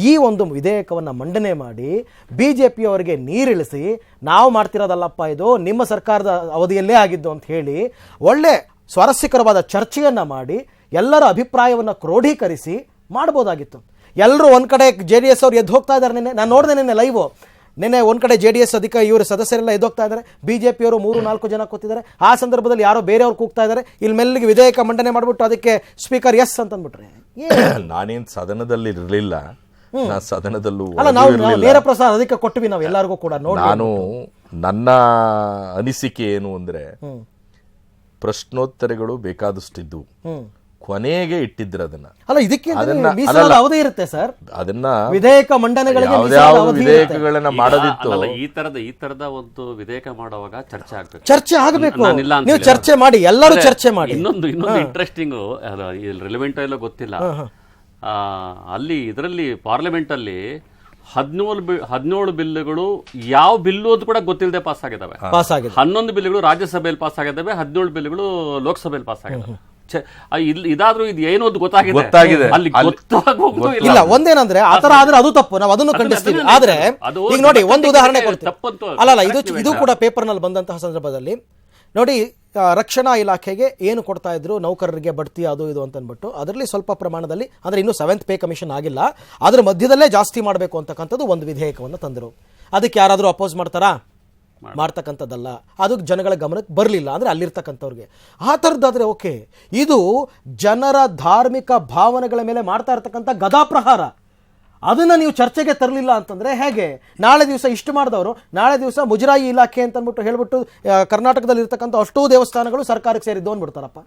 ಈ ಒಂದು ವಿಧೇಯಕವನ್ನು ಮಂಡನೆ ಮಾಡಿ ಬಿ ಜೆ ಪಿಯವರಿಗೆ ನೀರಿಳಿಸಿ, ನಾವು ಮಾಡ್ತಿರೋದಲ್ಲಪ್ಪ ಇದು, ನಿಮ್ಮ ಸರ್ಕಾರದ ಅವಧಿಯಲ್ಲೇ ಆಗಿದ್ದು ಅಂತ ಹೇಳಿ ಒಳ್ಳೆ ಸ್ವಾರಸ್ಯಕರವಾದ ಚರ್ಚೆಯನ್ನ ಮಾಡಿ ಎಲ್ಲರ ಅಭಿಪ್ರಾಯವನ್ನು ಕ್ರೋಢೀಕರಿಸಿ ಮಾಡ್ಬೋದಾಗಿತ್ತು. ಎಲ್ಲರೂ ಒಂದು ಕಡೆ ಜೆ ಡಿ ಎಸ್ ಅವ್ರು ಎದ್ದು ಹೋಗ್ತಾ ಇದ್ದಾರೆ ನಿನ್ನೆ. ನಾನು ನೋಡಿದೆ ನಿನ್ನೆ ಲೈವ್ ನಿನ್ನೆ ಒಂದ್ ಕಡೆ ಜೆ ಡಿ ಎಸ್ ಅಧಿಕ ಇವರು ಸದಸ್ಯರೆಲ್ಲ ಎದ್ದೋಗ್ತಾ ಇದ್ದಾರೆ. ಬಿಜೆಪಿಯವರು ಮೂರು ನಾಲ್ಕು ಜನ ಕೂತಿದ್ದಾರೆ. ಆ ಸಂದರ್ಭದಲ್ಲಿ ಯಾರೋ ಬೇರೆಯವ್ರು ಕೂಗ್ತಾ ಇದ್ದಾರೆ. ಇಲ್ಲಿ ಮೆಲ್ಲಿಗೆ ವಿಧೇಯಕ ಮಂಡನೆ ಮಾಡ್ಬಿಟ್ಟು ಅದಕ್ಕೆ ಸ್ಪೀಕರ್ ಎಸ್ ಅಂತಂದ್ಬಿಟ್ರೆ. ನಾನೇನು (coughs) ನಾನೇನ್ ಸದನದಲ್ಲಿ ಇರಲಿಲ್ಲ. ಸದನದಲ್ಲೂ ಅಲ್ಲ ನಾವು. ನೇರ ಪ್ರಸಾರ ಅದಕ್ಕೆ ಕೊಟ್ಟಿವಿ ನಾವು ಎಲ್ಲರಿಗೂ ಕೂಡ ನೋಡಿ ನಾನು ನನ್ನ ಅನಿಸಿಕೆ ಏನು ಅಂದ್ರೆ ಪ್ರಶ್ನೋತ್ತರಗಳು ಬೇಕಾದಷ್ಟಿದ್ದು. ಕೊನೆಗೆ ಇಟ್ಟಿದ್ರು ಅದನ್ನ. ಅಲ್ಲ ಇದಕ್ಕೆ. ಅವಧಿ ಇರುತ್ತೆ ಸರ್. ಅದನ್ನ ವಿಧೇಯಕ ಮಂಡನೆಗಳಿಗೆ ಯಾವ್ದಾವ. ವಿಧೇಯಕಗಳನ್ನ ಮಾಡೋದಿತ್ತು. ಅಲ್ಲಲ್ಲ, ಈ ತರದ ಈ ತರದ ಒಂದು ವಿಧೇಯಕ ಮಾಡುವಾಗ ಚರ್ಚೆ ಆಗ್ಬೇಕು. ಚರ್ಚೆ ಆಗಬೇಕು. ನಾನಿಲ್ಲ ನೀವು ಚರ್ಚೆ ಮಾಡಿ ಎಲ್ಲರೂ ಚರ್ಚೆ ಮಾಡಿ. ಇನ್ನೊಂದು ಇನ್ನೊಂದು ಇಂಟ್ರೆಸ್ಟಿಂಗ್ ರಿಲೆವೆಂಟ್ ಎಲ್ಲೋ ಗೊತ್ತಿಲ್ಲ. ಆ, ಅಲ್ಲಿ ಇದರಲ್ಲಿ ಪಾರ್ಲಿಮೆಂಟ್ ಅಲ್ಲಿ ಹದಿನೇಳು ಹದಿನೇಳು ಬಿಲ್ಗಳು ಯಾವ ಬಿಲ್ಲು ಅಂತ ಕೂಡ ಗೊತ್ತಿಲ್ಲದೆ ಪಾಸ್ ಆಗಿದ್ದಾವೆ. ಪಾಸ್ ಆಗಿದೆ ಹನ್ನೊಂದು ಬಿಲ್ಗಳು ರಾಜ್ಯಸಭೆಯಲ್ಲಿ ಪಾಸ್ ಆಗಿದ್ದಾವೆ ಹದಿನೇಳು ಬಿಲ್ಗಳು ಲೋಕಸಭೆಯಲ್ಲಿ ಪಾಸ್ ಆಗಿದ್ದಾವೆ. ಆ, ಇದಾದ್ರೂ ಇದು ಏನು ಅಂತ ಗೊತ್ತಾಗಿದೆ. ಗೊತ್ತಾಗಿದೆ. ಅಲ್ಲಿ ಇಲ್ಲ. ಒಂದೇನಂದ್ರೆ ಆತರ ಆದ್ರೆ ಅದು ತಪ್ಪು. ನಾವು ಅದನ್ನು ಖಂಡಿಸ್ತೀವಿ. ಆದ್ರೆ ಈಗ ನೋಡಿ ಒಂದು ಉದಾಹರಣೆ ಗೆ ಕೊಡ್ತೀನಿ. ಅಲ್ಲ ಅಲ್ಲ ಇದು ಇದು ಕೂಡ ಪೇಪರ್ನಲ್ಲಿ ಬಂದಂತಹ ಸಂದರ್ಭದಲ್ಲಿ ನೋಡಿ ರಕ್ಷಣಾ ಇಲಾಖೆಗೆ ಏನು ಕೊಡ್ತಾ ಇದ್ರು ನೌಕರರಿಗೆ ಬಡ್ತಿ ಅದು ಇದು ಅಂತ ಅಂದ್ಬಿಟ್ಟು ಅದರಲ್ಲಿ ಸ್ವಲ್ಪ ಪ್ರಮಾಣದಲ್ಲಿ ಅಂದ್ರೆ ಇನ್ನು ಸೆವೆಂತ್ ಪೇ ಕಮಿಷನ್ ಆಗಿಲ್ಲ ಅದ್ರ ಮಧ್ಯದಲ್ಲೇ ಜಾಸ್ತಿ ಮಾಡಬೇಕು ಅಂತಕ್ಕಂಥದ್ದು ಒಂದು ವಿಧೇಯಕವನ್ನು ತಂದರು. ಅದಕ್ಕೆ ಯಾರಾದರೂ ಅಪೋಸ್ ಮಾಡ್ತಾರಾ? ಮಾಡ್ತಕ್ಕಂಥದ್ದಲ್ಲ ಅದು ಜನಗಳ ಗಮನಕ್ಕೆ ಬರಲಿಲ್ಲ ಅಂದರೆ ಅಲ್ಲಿರ್ತಕ್ಕಂಥವ್ರಿಗೆ. ಆ ಥರದ್ದಾದರೆ ಓಕೆ. ಇದು ಜನರ ಧಾರ್ಮಿಕ ಭಾವನೆಗಳ ಮೇಲೆ ಮಾಡ್ತಾ ಇರ್ತಕ್ಕಂಥ ಗದಾಪ್ರಹಾರ. ಅದನ್ನು ನೀವು ಚರ್ಚೆಗೆ ತರಲಿಲ್ಲ ಅಂತಂದರೆ ಹೇಗೆ? ನಾಳೆ ದಿವಸ ಇಷ್ಟು ಮಾಡಿದವರು ನಾಳೆ ದಿವಸ ಮುಜರಾಯಿ ಇಲಾಖೆ ಅಂತ ಅಂದ್ಬಿಟ್ಟು ಹೇಳ್ಬಿಟ್ಟು ಕರ್ನಾಟಕದಲ್ಲಿ ಇರ್ತಕ್ಕಂಥ ಅಷ್ಟೂ ದೇವಸ್ಥಾನಗಳು ಸರ್ಕಾರಕ್ಕೆ ಸೇರಿದ್ದು ಅಂದ್ಬಿಡ್ತಾರಪ್ಪ.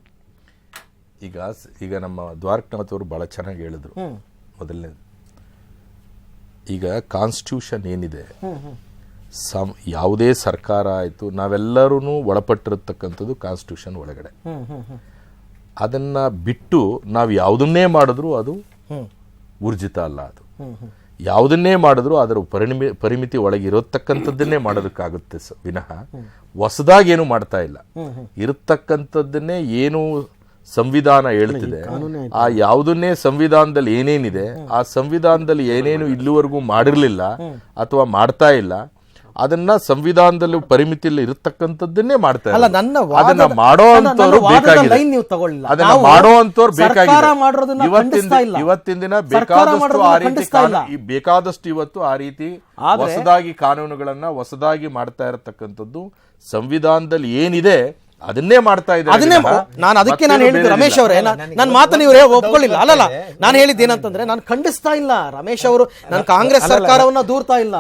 ಈಗ ಈಗ ನಮ್ಮ ದ್ವಾರಕನಾಥ್ ಅವರು ಬಹಳ ಚೆನ್ನಾಗಿ ಹೇಳಿದ್ರು. ಮೊದಲನೇ ಈಗ ಕಾನ್ಸ್ಟಿಟ್ಯೂಷನ್ ಏನಿದೆ? ಸಂ ಯಾವುದೇ ಸರ್ಕಾರ ಆಯಿತು ನಾವೆಲ್ಲರೂ ಒಳಪಟ್ಟಿರತಕ್ಕಂಥದ್ದು ಕಾನ್ಸ್ಟಿಟ್ಯೂಷನ್ ಒಳಗಡೆ. ಅದನ್ನು ಬಿಟ್ಟು ನಾವು ಯಾವುದನ್ನೇ ಮಾಡಿದ್ರೂ ಅದು. ಊರ್ಜಿತ ಅಲ್ಲ ಅದು. ಯಾವುದನ್ನೇ ಮಾಡಿದ್ರು ಅದರ ಪರಿಣಿಮಿ ಪರಿಮಿತಿ ಒಳಗೆ ಇರತಕ್ಕಂಥದ್ದನ್ನೇ ಮಾಡೋದಕ್ಕಾಗುತ್ತೆ ಸ ವಿನಃ ಹೊಸದಾಗಿ ಏನು ಮಾಡ್ತಾ ಇಲ್ಲ. ಇರತಕ್ಕಂಥದ್ದನ್ನೇ ಏನು ಸಂವಿಧಾನ ಹೇಳ್ತಿದೆ. ಆ ಯಾವುದನ್ನೇ ಸಂವಿಧಾನದಲ್ಲಿ ಏನೇನಿದೆ ಆ ಸಂವಿಧಾನದಲ್ಲಿ ಏನೇನು ಇಲ್ಲಿವರೆಗೂ ಮಾಡಿರಲಿಲ್ಲ ಅಥವಾ ಮಾಡ್ತಾ ಇಲ್ಲ ಅದನ್ನ ಸಂವಿಧಾನದಲ್ಲಿ ಪರಿಮಿತಿಯಲ್ಲಿ ಇರತಕ್ಕಂಥದ್ದನ್ನೇ ಮಾಡ್ತಾರೆ ಅಲ್ಲ. ನನ್ನ ಅದನ್ನ ಮಾಡೋ ಅಂತವ್ರು ಬೇಕಾಗಿದೆ ನೀವು ತಗೊಳ್ಳಿಲ್ಲ. ಅದನ್ನ ನಾವು ಮಾಡೋ ಅಂತವ್ರು ಬೇಕಾಗಿದೆ ಇವತ್ತಿನ ಇವತ್ತಿನ ದಿನ ಬೇಕಾದಷ್ಟು ಆ ರೀತಿ ಈ ಬೇಕಾದಷ್ಟು ಇವತ್ತು ಆ ರೀತಿ ಹೊಸದಾಗಿ ಕಾನೂನುಗಳನ್ನ ಹೊಸದಾಗಿ ಮಾಡ್ತಾ ಇರತಕ್ಕಂಥದ್ದು ಸಂವಿಧಾನದಲ್ಲಿ ಏನಿದೆ ಅದನ್ನೇ ಮಾಡ್ತಾ ಇದ್ದಾರೆ ಅದನ್ನೇ ನಾನು ಅದಕ್ಕೆ ನಾನು ಹೇಳಿದ್ದು ರಮೇಶ್. ಅವರೇ ನನ್ನ ಮಾತನ್ನ ಇವ್ರು ಒಪ್ಕೊಳ್ಳಿಲ್ಲ? ಅಲ್ಲಲ್ಲ ನಾನು ಹೇಳಿದ್ದೇನಂತಂದ್ರೆ ನಾನು ಖಂಡಿಸ್ತಾ ಇಲ್ಲ. ರಮೇಶ್ ಅವರು ನಾನು ಕಾಂಗ್ರೆಸ್ ಸರ್ಕಾರವನ್ನ ದೂರ್ತಾ ಇಲ್ಲ.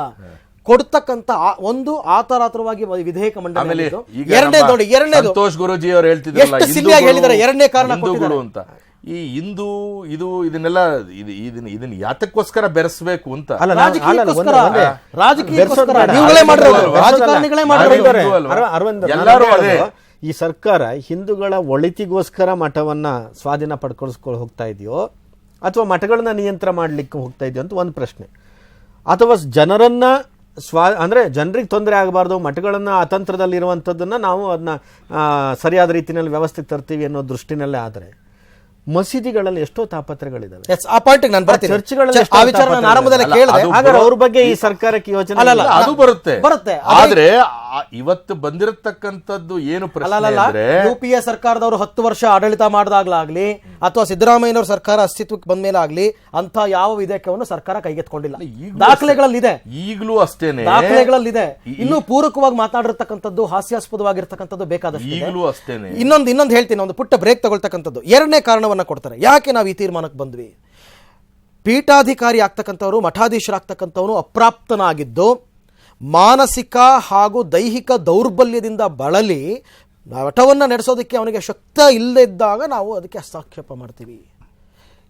ಕೊಡ್ತಕ್ಕಂತ ಆ- ಒಂದು ಆತರಾತರವಾಗಿ ವಿಧೇಯಕ ಮಂಡನೆ ಆಗಿದ್ದು. ಎರಡನೇ ನೋಡಿ ಎರಡನೇದು ಸಂತೋಷ್ ಗುರುಜಿ ಅವರು ಹೇಳ್ತಿದ್ರು ಎಷ್ಟು ಸಿಲ್ಲಿಯಾಗಿ ಹಿಂದೂಗಳು- ಹೇಳಿದ್ದಾರೆ, ಎರಡನೇ ಕಾರಣ ಕೊಟ್ಟಿದ್ದಾರೆ. ಅಂತ. ಈ ಹಿಂದೂ ಇದು ಇದನ್ನೆಲ್ಲ ಇದು ಇದನ್ನ ಇದನ್ನ ಯಾತಕ್ಕೋಸ್ಕರ ಬೆರೆಸಬೇಕು ಅಂತ? ಎಲ್ಲರೂ ಅದೇ ಅದೇ. ಈ ಸರ್ಕಾರ ಹಿಂದೂಗಳ ಒಳಿತಿಗೋಸ್ಕರ ಮಠವನ್ನ ಸ್ವಾಧೀನ ಪಡ್ಕೊಳ್ಸ್ಕೊಳ್ ಹೋಗ್ತಾ ಇದೆಯೋ ಅಥವಾ ಮಠಗಳನ್ನ ನಿಯಂತ್ರಣ ಮಾಡ್ಲಿಕ್ಕೆ ಹೋಗ್ತಾ ಇದೆಯೋ ಅಂತ ಒಂದು ಪ್ರಶ್ನೆ. ಅಥವಾ ಜನರನ್ನ ಸ್ವಾ ಅಂದ್ರೆ ಜನರಿಗೆ ತೊಂದರೆ ಆಗಬಾರ್ದು ಮಠಗಳನ್ನು ಅತಂತ್ರದಲ್ಲಿರುವಂಥದ್ದನ್ನು ನಾವು ಅದನ್ನ ಸರಿಯಾದ ರೀತಿಯಲ್ಲಿ ವ್ಯವಸ್ಥೆಗೆ ತರ್ತೀವಿ ಅನ್ನೋ ದೃಷ್ಟಿನಲ್ಲೇ ಆದರೆ ಮಸೀದಿಗಳಲ್ಲಿ ಎಷ್ಟೋ ತಾಪತ್ರಗಳಿದ್ದಾವೆ ಆ ಪಾಯಿಂಟ್ ನಾನು ಬರ್ತೀನಿ. ಚರ್ಚ್ಗಳಲ್ಲಿ ಚರ್ಚ್- ಆ ವಿಚಾರ ನಾನು ಆರಂಭದಲ್ಲಿ ಕೇಳಿದೆ. ಹಾಗಾದ್ರೆ ಅವ್ರ ಬಗ್ಗೆ ಈ ಸರ್ಕಾರಕ್ಕೆ ಯೋಚನೆ ಅದು ಬರುತ್ತೆ. ಬರುತ್ತೆ. ಆದ್ರೆ ಇವತ್ತು ಬಂದಿರತಕ್ಕಂಥದ್ದು ಏನು ಪ್ರಶ್ನೆ ಯು ಪಿ ಎ ಸರ್ಕಾರದವರು ಹತ್ತು ವರ್ಷ ಆಡಳಿತ ಮಾಡಿದಾಗ್ಲಾಗ್ಲಿ ಅಥವಾ ಸಿದ್ದರಾಮಯ್ಯನವ್ರ ಸರ್ಕಾರ ಅಸ್ತಿತ್ವಕ್ಕೆ ಬಂದ ಮೇಲೆ ಆಗ್ಲಿ ಅಂತ ಯಾವ ವಿಧೇಯಕವನ್ನು ಸರ್ಕಾರ ಕೈಗೆತ್ಕೊಂಡಿಲ್ಲ ದಾಖಲೆಗಳಲ್ಲಿ ದಾಖಲೆಗಳಲ್ಲಿದೆ. ಈಗಲೂ ಅಷ್ಟೇನೆ. ದಾಖಲೆಗಳಲ್ಲಿದೆ. ಇದೆ ಇನ್ನೂ ಪೂರಕವಾಗಿ ಮಾತಾಡಿರ್ತಕ್ಕಂಥದ್ದು ಹಾಸ್ಯಾಸ್ಪದವಾಗಿರ್ತಕ್ಕಂಥದ್ದು ಬೇಕಾದಷ್ಟು. ಈಗಲೂ ಅಷ್ಟೇನೆ. ಇನ್ನೊಂದು ಇನ್ನೊಂದು ಹೇಳ್ತೀನಿ ಒಂದು ಪುಟ್ಟ ಬ್ರೇಕ್ ತಗೊಳ್ತಕ್ಕಂಥದ್ದು. ಎರಡನೇ ಕಾರಣವನ್ನ ಕೊಡ್ತಾರೆ. ಯಾಕೆ ನಾವು ಈ ತೀರ್ಮಾನಕ್ಕೆ ಬಂದ್ವಿ? ಪೀಠಾಧಿಕಾರಿ ಆಗ್ತಕ್ಕಂಥವ್ರು ಮಠಾಧೀಶರಾಗ್ತಕ್ಕಂಥವನು ಅಪ್ರಾಪ್ತನಾಗಿದ್ದು ಮಾನಸಿಕ ಹಾಗೂ ದೈಹಿಕ ದೌರ್ಬಲ್ಯದಿಂದ ಬಳಲಿ ನಟವನ್ನು ನಡೆಸೋದಕ್ಕೆ ಅವನಿಗೆ ಶಕ್ತ ಇಲ್ಲದಿದ್ದಾಗ ನಾವು ಅದಕ್ಕೆ ಹಸ್ತಕ್ಷೇಪ ಮಾಡ್ತೀವಿ.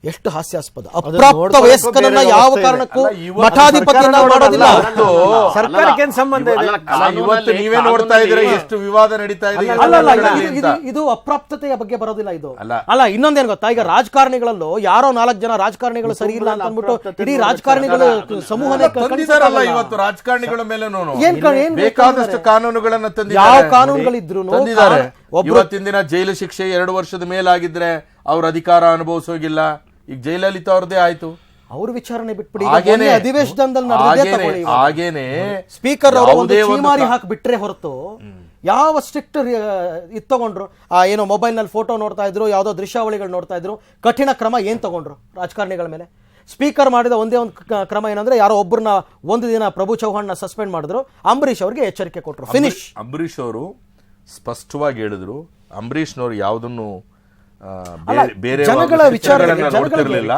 ಎಷ್ಟು ಹಾಸ್ಯಾಸ್ಪದ. ಅಪ್ರಾಪ್ತ ವಯಸ್ಕರನ್ನ ವಯಸ್ಕನನ್ನ ಯಾವ ಕಾರಣಕ್ಕೂ ಮಠಾಧಿಪತಿ ಮಠಾಧಿಪತಿಯನ್ನ ಮಾಡೋದಿಲ್ಲ. ಸರ್ಕಾರಕ್ಕೆ ಸರ್ಕಾರಕ್ಕೇನ್ ಸಂಬಂಧ ಇದೆ? ಇವತ್ತು ನೀವೇ ನೋಡ್ತಾ ಇದ್ರೆ ಎಷ್ಟು ವಿವಾದ ನಡೀತಾ ಇದೆ ಇದು- ಇದು- ಅಪ್ರಾಪ್ತತೆಯ ಬಗ್ಗೆ ಬರೋದಿಲ್ಲ ಇದು. ಅಲ್ಲ. ಇನ್ನೊಂದೇನ್ ಗೊತ್ತಾ? ಈಗ ರಾಜಕಾರಣಿಗಳಲ್ಲೂ ಯಾರೋ ನಾಲ್ಕು ಜನ ರಾಜಕಾರಣಿಗಳು ಸರಿ ಇಲ್ಲ ಅಂತ ಅಂದ್ಬಿಟ್ಟು ಇಡೀ ರಾಜಕಾರಣಿಗಳು ಸಮೂಹನೇ ಅಲ್ಲ, ಇವತ್ತು ರಾಜಕಾರಣಿಗಳ ಮೇಲೆ ಏನ್ ಏನ್ ಬೇಕಾದಷ್ಟು ಕಾನೂನುಗಳನ್ನ ಕಾನೂನುಗಳನ್ನ ಯಾವ ಕಾನೂನುಗಳಿದ್ರು ಇವತ್ತಿನ ದಿನ ಜೈಲು ಶಿಕ್ಷೆ ಎರಡು ವರ್ಷದ ಮೇಲಾಗಿದ್ರೆ ಅವ್ರ ಅಧಿಕಾರ ಅನುಭವಿಸೋಗಿಲ್ಲ. ಈಗ ಜಯಲಲಿತಾ ಅವ್ರದೇ ಆಯ್ತು. ಅವ್ರ ವಿಚಾರಣೆ ಬಿಟ್ಬಿಡಿ ಹಾಗೇನೆ ಅಧಿವೇಶನದಲ್ಲಿ ಹಾಗೇನೆ- ಹಾಗೇನೆ ಸ್ಪೀಕರ್ ಅವರು ಒಂದು ಯಾವುದೇ ಒಂದು ಚೀಮಾರಿ ಹಾಕಿ ಬಿಟ್ರೆ ಹೊರತು ಯಾವ ಸ್ಟ್ರಿಕ್ಟ್ ಇದು ತಗೊಂಡ್ರು? ಆ ಏನೋ ಮೊಬೈಲ್ನಲ್ಲಿ ಫೋಟೋ ನೋಡ್ತಾ ಇದ್ರು ಯಾವ್ದೋ ದೃಶ್ಯಾವಳಿಗಳು ನೋಡ್ತಾ ಇದ್ರು. ಕಠಿಣ ಕ್ರಮ ಏನ್ ತಗೊಂಡ್ರು ರಾಜಕಾರಣಿಗಳ ಮೇಲೆ? ಸ್ಪೀಕರ್ ಮಾಡಿದ ಒಂದೇ ಒಂದು ಕ್ರಮ ಏನಂದ್ರೆ ಯಾರೋ ಒಬ್ಬರನ್ನ ಒಂದು ದಿನ ಪ್ರಭು ಚೌಹಾಣ್ನ ಸಸ್ಪೆಂಡ್ ಮಾಡಿದ್ರು ಅಂಬರೀಷ್ ಅವರಿಗೆ ಎಚ್ಚರಿಕೆ ಕೊಟ್ಟರು ಫಿನಿಶ್ ಅಂಬರೀಷ್ ಅವರು ಸ್ಪಷ್ಟವಾಗಿ ಹೇಳಿದ್ರು ಅಂಬರೀಷ್ನವ್ರು ಯಾವುದನ್ನು ಬೇರೆ- ಬೇರೆ ಜನಗಳ ವಿಚಾರ ನೋಡ್ತಿರ್ಲಿಲ್ಲ.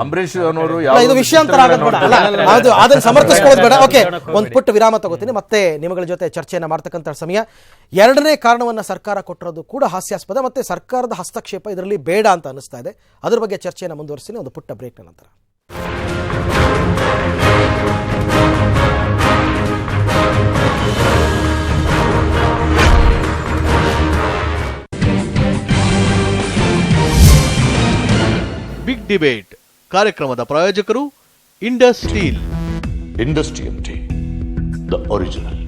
ಅಂಬರೀಷ್ ಇದು ವಿಷಯಾಂತರ ಅದು ಅದನ್ನ ಸಮರ್ಥಿಸ್ಕೊಳ್ಳೋದು ಬೇಡ. ಓಕೆ ಒಂದು ಪುಟ್ಟ ವಿರಾಮ ತಗೋತೀನಿ ಮತ್ತೆ ನಿಮ್ಮಗಳ ಜೊತೆ ಚರ್ಚೆಯನ್ನ ಮಾಡ್ತಕ್ಕಂತ ಸಮಯ. ಎರಡನೇ ಕಾರಣವನ್ನ ಸರ್ಕಾರ ಕೊಟ್ಟಿರೋದು ಕೂಡ ಹಾಸ್ಯಾಸ್ಪದ ಮತ್ತೆ ಸರ್ಕಾರದ ಹಸ್ತಕ್ಷೇಪ ಇದರಲ್ಲಿ ಬೇಡ ಅಂತ ಅನಿಸ್ತಾ ಇದೆ. ಅದ್ರ ಬಗ್ಗೆ ಚರ್ಚೆಯನ್ನು ಮುಂದುವರಿಸ್ತೀನಿ ಒಂದು ಪುಟ್ಟ ಬ್ರೇಕ್ ನಂತರ. ಬಿಗ್ ಡಿಬೇಟ್ ಕಾರ್ಯಕ್ರಮದ ಪ್ರಾಯೋಜಕರು Indus steel industrial T the original